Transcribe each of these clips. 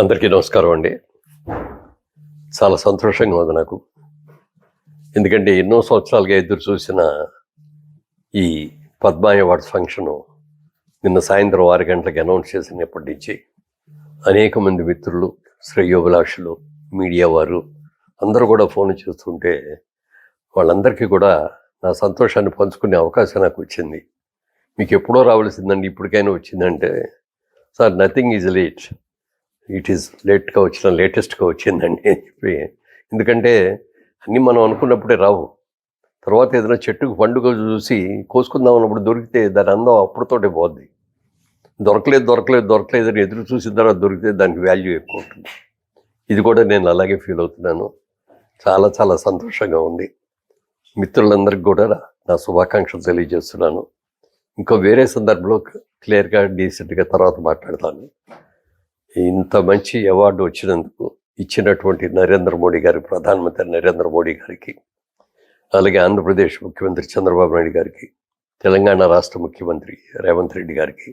అందరికీ నమస్కారం అండి. చాలా సంతోషంగా ఉంది నాకు. ఎందుకంటే ఎన్నో సంవత్సరాలుగా ఎదురు చూసిన ఈ పద్మ అవార్డ్స్ ఫంక్షను నిన్న సాయంత్రం ఆరు గంటలకు అనౌన్స్ చేసినప్పటి నుంచి అనేక మంది మిత్రులు శ్రేయోభిలాషులు మీడియా వారు అందరూ కూడా ఫోన్ చేస్తుంటే వాళ్ళందరికీ కూడా నా సంతోషాన్ని పంచుకునే అవకాశం నాకు వచ్చింది. మీకు ఎప్పుడో రావాల్సిందండి ఇప్పటికైనా వచ్చిందంటే sir nothing is late it is లేట్గా వచ్చిన లేటెస్ట్గా వచ్చిందండి అని చెప్పి. ఎందుకంటే అన్నీ మనం అనుకున్నప్పుడే రావు. తర్వాత ఏదైనా చెట్టుకు పండుగ చూసి కోసుకుందాం అన్నప్పుడు దొరికితే దాని అందం అప్పుడుతోటే పోద్ది. దొరకలేదు దొరకలేదు దొరకలేదు అని ఎదురు చూసిన తర్వాత దొరికితే దానికి వాల్యూ ఎక్కువ ఉంటుంది. ఇది కూడా నేను అలాగే ఫీల్ అవుతున్నాను. చాలా చాలా సంతోషంగా ఉంది. మిత్రులందరికీ కూడా నా శుభాకాంక్షలు తెలియజేస్తున్నాను. ఇంకో వేరే సందర్భంలో క్లియర్గా డీసెంట్గా తర్వాత మాట్లాడతాను. ఇంత మంచి అవార్డు వచ్చినందుకు ఇచ్చినటువంటి నరేంద్ర మోడీ గారి ప్రధానమంత్రి నరేంద్ర మోడీ గారికి అలాగే ఆంధ్రప్రదేశ్ ముఖ్యమంత్రి చంద్రబాబు నాయుడు గారికి తెలంగాణ రాష్ట్ర ముఖ్యమంత్రి రేవంత్ రెడ్డి గారికి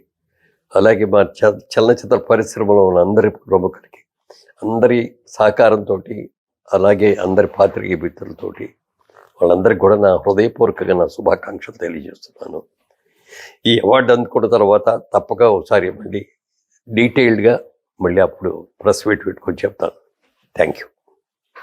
అలాగే మా చ- చలనచిత్ర పరిశ్రమలో ఉన్న అందరి ప్రముఖులకి అందరి సహకారంతో అలాగే అందరి పాత్రికేయ మిత్రులతోటి వాళ్ళందరికీ కూడా నా హృదయపూర్వకంగా నా శుభాకాంక్షలు తెలియజేస్తున్నాను. ఈ అవార్డు అందుకున్న తర్వాత తప్పక ఒకసారి మళ్ళీ డీటెయిల్డ్గా మళ్ళీ అప్పుడు ప్రెస్ మీట్ పెట్టుకొని చెప్తాను. Thank you